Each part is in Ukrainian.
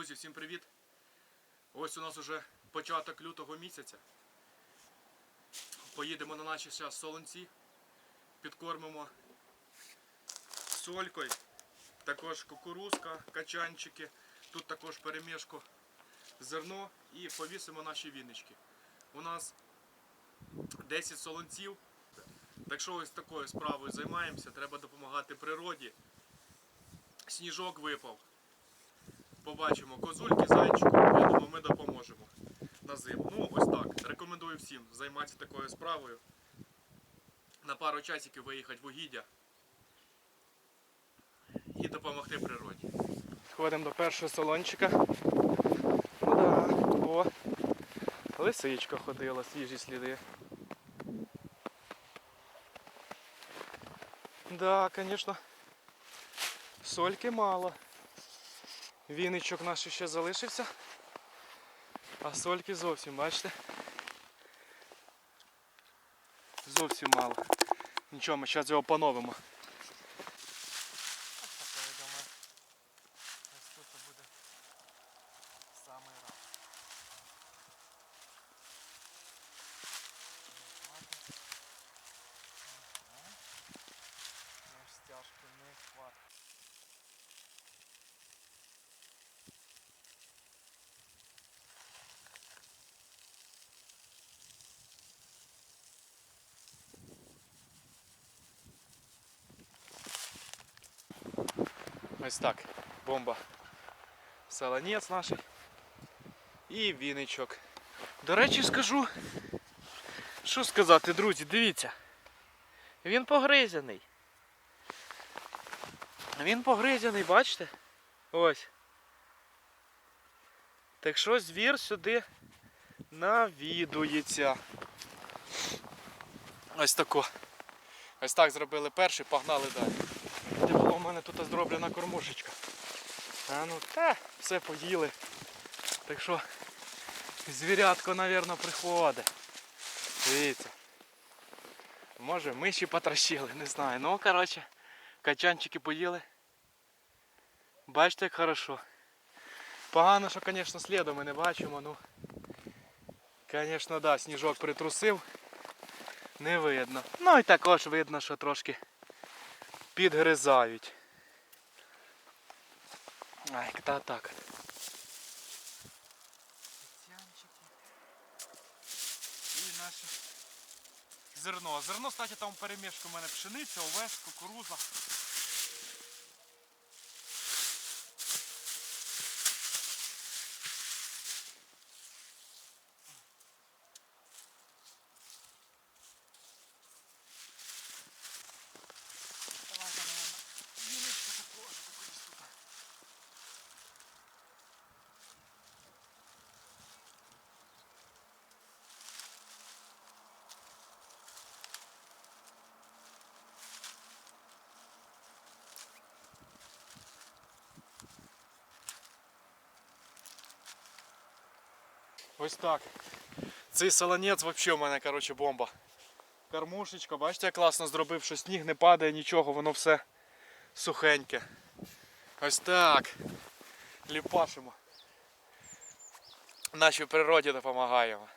Друзі, всім привіт! Ось у нас уже початок лютого місяця. Поїдемо на наші зараз солонці, підкормимо солькою, також кукурузка, качанчики, тут також перемішку зерно і повісимо наші віннички. У нас 10 солонців. Так що ось такою справою займаємося, треба допомагати природі. Сніжок випав. Побачимо козульки, зайчику, я ми допоможемо на зиму. Ну, ось так. Рекомендую всім займатися такою справою. На пару часиків виїхати в угіддя і допомогти природі. Ходимо до першого салончика. Да, о, лисичка ходила, свіжі сліди. Да, звісно, сольки мало. Віничок наш ще залишився, а сольки зовсім, бачите? Зовсім мало. Нічого, ми зараз його поновимо. Такое, думаю, ось тут буде самий раз. Наш стяжку не хватить. Ось так. Бомба. Солонець наш. І віничок. До речі, скажу. Що сказати, друзі, дивіться. Він погризяний. Він погризяний, бачите? Ось. Так що звір сюди навідується. Ось тако. Ось так зробили перший, погнали далі. Мене тут зроблена кормушечка. А ну та, все поїли. Так що звірятко, мабуть, приходить. Дивіться. Може миші потрощили, не знаю. Ну, коротше, качанчики поїли. Бачите, як хорошо. Погано, що, звісно, сліду ми не бачимо, ну. Звісно, да, сніжок притрусив. Не видно. Ну і також видно, що трошки підгризають. Ай, та так. Тянчики. І наше зерно. Зерно, кстати, там перемішку у мене пшениця, овес, кукуруза. Ось так. Цей солонець взагалі у мене коротше, бомба. Кормушечка, бачите, я класно зробив, що сніг не падає, нічого, воно все сухеньке. Ось так. Ліпашимо. Нашій природі допомагаємо.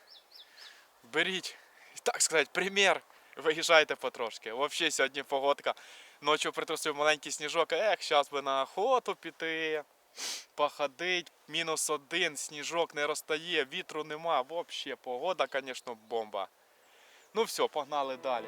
Беріть, так сказати, примір. Виїжджайте потрошки. Взагалі сьогодні погодка. Ночі притрусив маленький сніжок, ех, зараз би на охоту піти походить, мінус один, сніжок не розтає, вітру нема, взагалі погода, звісно, бомба. Ну все, погнали далі.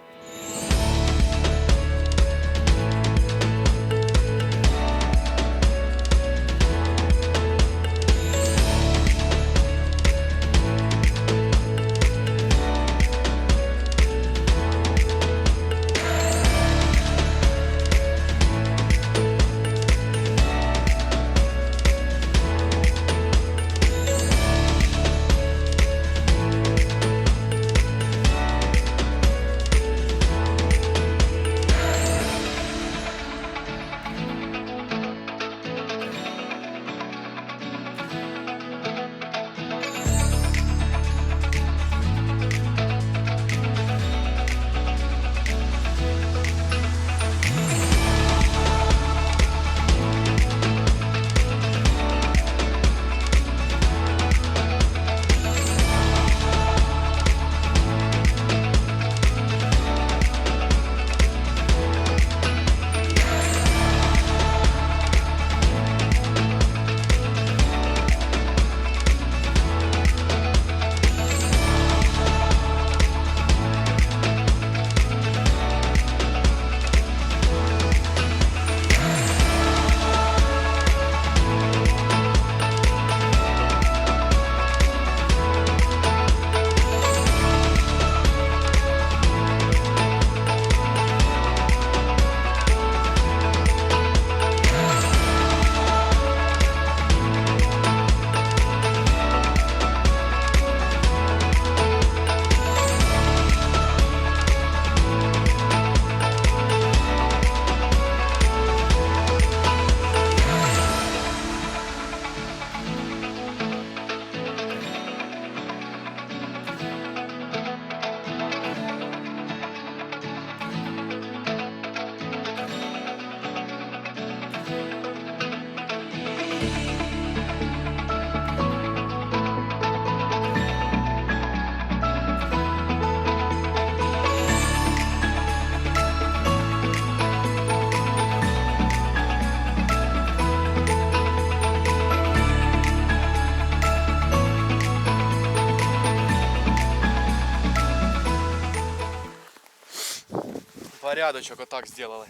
Порядочок отак зробили.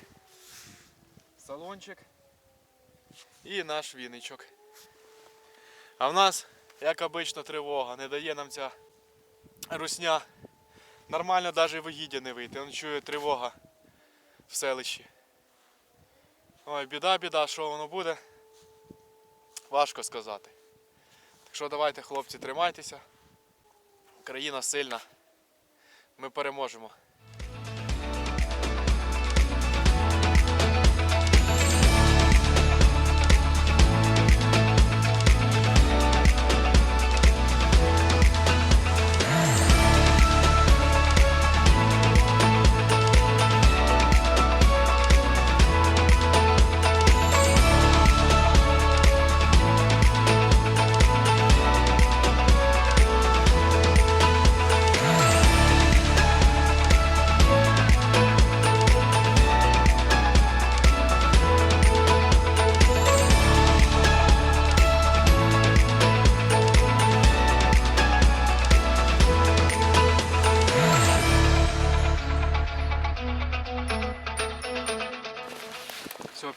Салончик і наш віничок. А в нас, як обично, тривога. Не дає нам ця русня нормально навіть в Егіді не вийти. Он чує тривога в селищі. Ой, біда, біда, що воно буде? Важко сказати. Так що давайте, хлопці, тримайтеся. Країна сильна. Ми переможемо.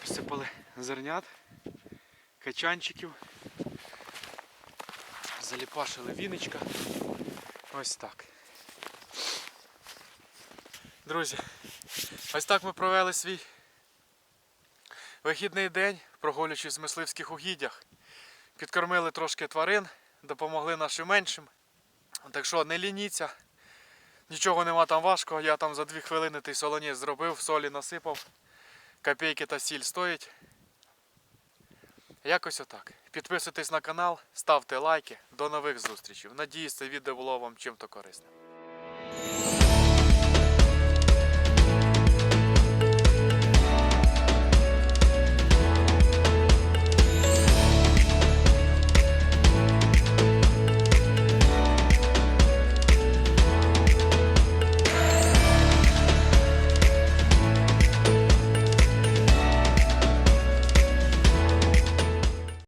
Все, підсипали зернят, качанчиків. Заліпашили віничка. Ось так. Друзі, ось так ми провели свій вихідний день, прогулюючись в мисливських угіддях. Підкормили трошки тварин, допомогли нашим меншим. Так що не лініться, нічого нема там важкого. Я там за дві хвилини той солоніс зробив, солі насипав копійки та сіль стоїть. Якось отак. Підписуйтесь на канал, ставте лайки. До нових зустрічей. Надіюсь, це відео було вам чим-то корисним.